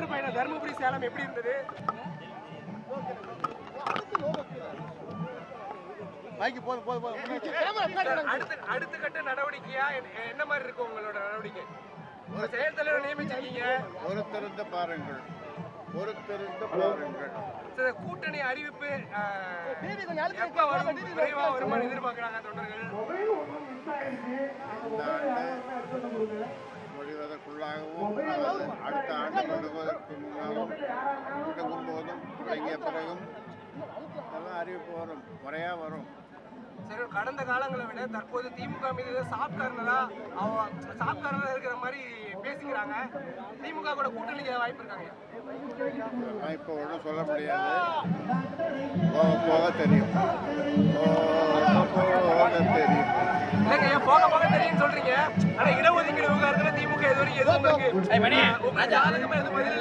சுற்றுப்பயணம் தருமபுரி சேலம் எப்படி இருந்தது? மைக்கு போதும் போதும் போதும். அடுத்த அடுத்த கட்ட நடவடிக்கையா என்ன- மாதிரி இருக்கும் உங்களோட நடவடிக்கை? உங்க செயல் தலைவர் நியமிச்சிருக்கீங்க. பொறுத்திருந்து பாருங்கள் பொறுத்திருந்து பாருங்கள். சரி, கூட்டணி அறிவிப்பு எப்ப வரும்? விரைவா வருமானு எதிர்பார்க்கறாங்க தொண்டர்கள். முடிவதற்குள்ளாகவும் அடுத்த ஆண்டு முடிவதற்கு முன்னாலும் கூட்டம் போதும் தொடங்கிய பிறகும் எல்லாம் அறிவிப்பு வரும். முறையாக வரும். சரி கடந்த காலங்களை விட தற்போது திமுக மீது சாஃப்ட் கார்னரா அவ சாஃப்ட் கார்னரா இருக்கிற மாதிரி பேசிக்கிறாங்க. திமுக கூட கூட்டணிக்கு வாய்ப்பு இருக்காங்க இப்போ ஒன்றும் சொல்ல முடியாது. போக போக தெரியும். போக போக தெரியும். இல்லைங்க ஏன் போக போக தெரியும்னு சொல்றீங்க? ஆனா இடஒதுக்கீடு விவகாரத்துல திமுக இது வரைக்கும் எதுவும் உங்களுக்கு ஜாதகமா எதுவும் பதில்